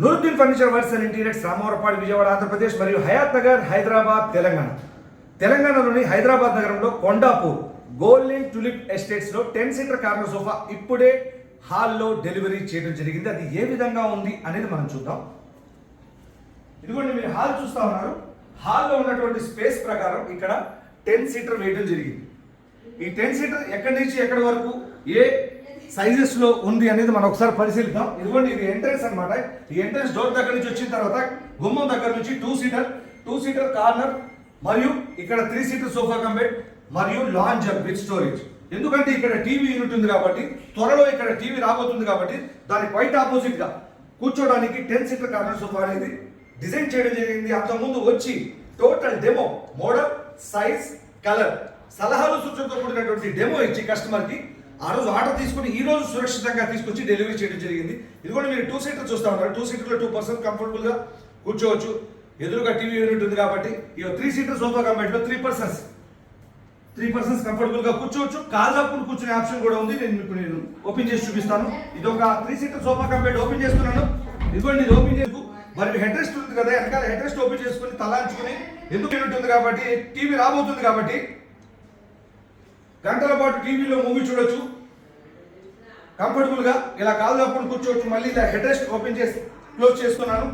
Nooruddin furniture works and interiors Ramavarapadu Vijayawada Andhra Pradesh మరియు హయాత్ నగర్ హైదరాబాద్ తెలంగాణ. తెలంగాణలోని హైదరాబాద్ నగరంలో కొండాపూర్ గోల్డెన్ టులిప్ ఎస్టేట్స్లో టెన్ సీటర్ కార్నర్ సోఫా ఇప్పుడే హాల్లో డెలివరీ చేయడం జరిగింది. అది ఏ విధంగా ఉంది అనేది మనం చూద్దాం. ఇదిగోండి మీరు హాల్ చూస్తా ఉన్నారు. హాల్లో ఉన్నటువంటి స్పేస్ ప్రకారం ఇక్కడ టెన్ సీటర్ వేయడం జరిగింది. ఈ టెన్ సీటర్ ఎక్కడి నుంచి ఎక్కడి వరకు? ఏ సైజెస్లో ఉంది అనేది మనం ఒకసారి పరిశీలిద్దాం. ఇదిగోండి ఇది ఎంట్రెన్స్ అన్నమాట. ఈ ఎంట్రెన్స్ డోర్ దగ్గర నుంచి వచ్చిన తర్వాత గుమ్మం దగ్గర నుంచి two seater two seater corner మరియు ఇక్కడ three seater sofa cum bed మరియు లాంజర్ విత్ స్టోరేజ్ ఎందుకంటే ఇక్కడ టీవీ యూనిట్ ఉంది కాబట్టి త్వరలో ఇక్కడ టీవీ రాబోతుంది కాబట్టి దానికి వైట్ ఆపోజిట్గా కూర్చోడానికి టెన్ సీటర్ కార్నర్ సోఫా అనేది డిజైన్ చేయడం జరిగింది. అంతకుముందు వచ్చి total demo model size colour సలహాలు సూచనతో కూడినటువంటి డెమో ఇచ్చి కస్టమర్కి ఆ రోజు ఆర్డర్ తీసుకుని ఈ రోజు సురక్షితంగా తీసుకొచ్చి డెలివరీ చేయడం జరిగింది. ఇది కూడా మీరు టూ సీటర్ చూస్తా ఉన్నారు. టూ సీటర్లో టూ పర్సన్ కంఫర్టబుల్గా కూర్చోవచ్చు. ఎదురుగా టీవీ యూనిట్ ఉంది కాబట్టి ఇక త్రీ సీటర్ సోఫా కంపెనీలో త్రీ పర్సన్స్. త్రీ పర్సన్స్ కంఫర్టబుల్గా కూర్చోవచ్చు. కూర్చోవచ్చు కాళ్ళప్పుడు కూర్చునే ఆప్షన్ కూడా ఉంది. నేను ఇప్పుడు నేను ఓపెన్ చేసి చూపిస్తాను. ఇది ఒక three seater sofa company open చేస్తున్నాను. ఇదిగోండి ఇది ఓపెన్ చేసుకు మరి హెడ్ రెస్ట్ ఉంది కదా వెనకాల హెడ్ రెస్ట్ ఓపెన్ చేసుకుని తలాంచుకుని ఎందుకు ఉంటుంది కాబట్టి టీవీ రాబోతుంది కాబట్టి గంటల పాటు టీవీలో మూవీ చూడొచ్చు. కంఫర్టబుల్గా ఇలా కాలు కప్పుకొని కూర్చోవచ్చు. మళ్ళీ ఇలా హెడ్ రెస్ట్ ఓపెన్ చేసి క్లోజ్ చేసుకున్నాను.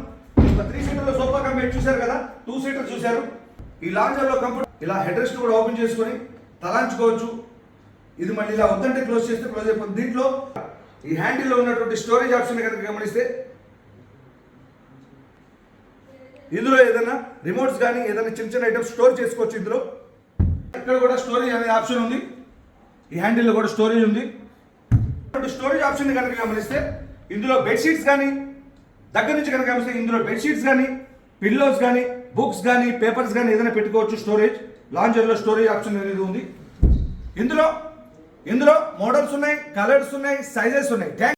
త్రీ సీటర్లో సోఫా కంపెనీ చూశారు కదా? టూ సీటర్ చూశారు. ఈ లాంజర్లో కంఫర్ట్ ఇలా హెడ్ రెస్ట్ కూడా ఓపెన్ చేసుకొని తలాంచుకోవచ్చు. ఇది మళ్ళీ ఇలా వద్దంటే క్లోజ్ చేస్తే క్లోజ్ అయిపోతుంది. దీంట్లో ఈ హ్యాండిల్లో ఉన్నటువంటి స్టోరేజ్ ఆప్షన్ కనుక గమనిస్తే ఇందులో ఏదైనా రిమోట్స్ కానీ ఏదైనా చిన్న చిన్న ఐటమ్స్ స్టోర్ చేసుకోవచ్చు ఇందులో. ఇక్కడ కూడా స్టోరేజ్ అనే ఆప్షన్ ఉంది. ఈ హ్యాండిల్లో కూడా స్టోరేజ్ ఉంది. స్టోరేజ్ ఆప్షన్ కనుక గమనిస్తే ఇందులో బెడ్షీట్స్ కానీ దగ్గర నుంచి కనుక గమనిస్తే ఇందులో బెడ్షీట్స్ కానీ పిల్లోస్ కానీ బుక్స్ కానీ పేపర్స్ కానీ ఏదైనా పెట్టుకోవచ్చు స్టోరేజ్ లాంజర్లో స్టోరేజ్ ఆప్షన్ అనేది ఉంది. ఇందులో ఇందులో మోడల్స్ ఉన్నాయి కలర్స్ ఉన్నాయి సైజెస్ ఉన్నాయి.